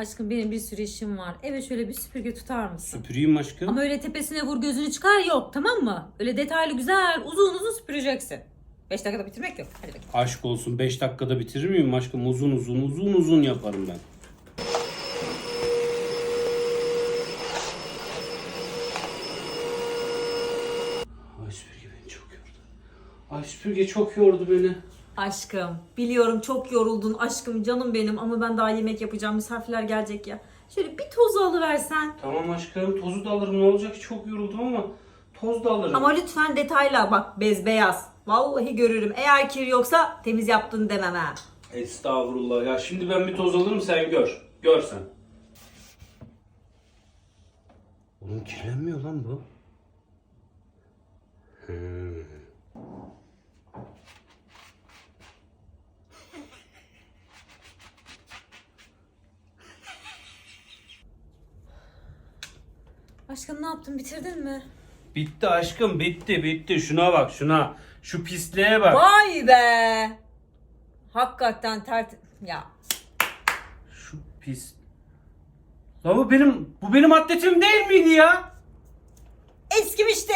Aşkım benim bir sürü işim var. Eve şöyle bir süpürge tutar mısın? Süpüreyim aşkım. Ama öyle tepesine vur gözünü çıkar yok tamam mı? Öyle detaylı güzel uzun uzun süpüreceksin. 5 dakikada bitirmek yok. Hadi bakayım. Aşk olsun 5 dakikada bitirir miyim aşkım? Uzun uzun uzun uzun yaparım ben. Ay süpürge beni çok yordu. Ay süpürge çok yordu beni. Aşkım biliyorum çok yoruldun aşkım canım benim ama ben daha yemek yapacağım misafirler gelecek ya. Şöyle bir tozu alıversen. Tamam aşkım tozu da alırım ne olacak çok yoruldum ama toz da alırım. Ama lütfen detaylı al. bak bez beyaz. Vallahi görürüm. Eğer kir yoksa temiz yaptın demem ha. Estağfurullah ya şimdi ben bir toz alırım sen gör. Gör sen. Oğlum kirlenmiyor lan bu. Aşkım ne yaptın bitirdin mi? Bitti aşkım bitti bitti. Şuna bak şuna. Şu pisliğe bak. Vay be. Hakikaten tert... Ya Şu pis. La bu benim bu benim atletim değil miydi ya? eskimişti.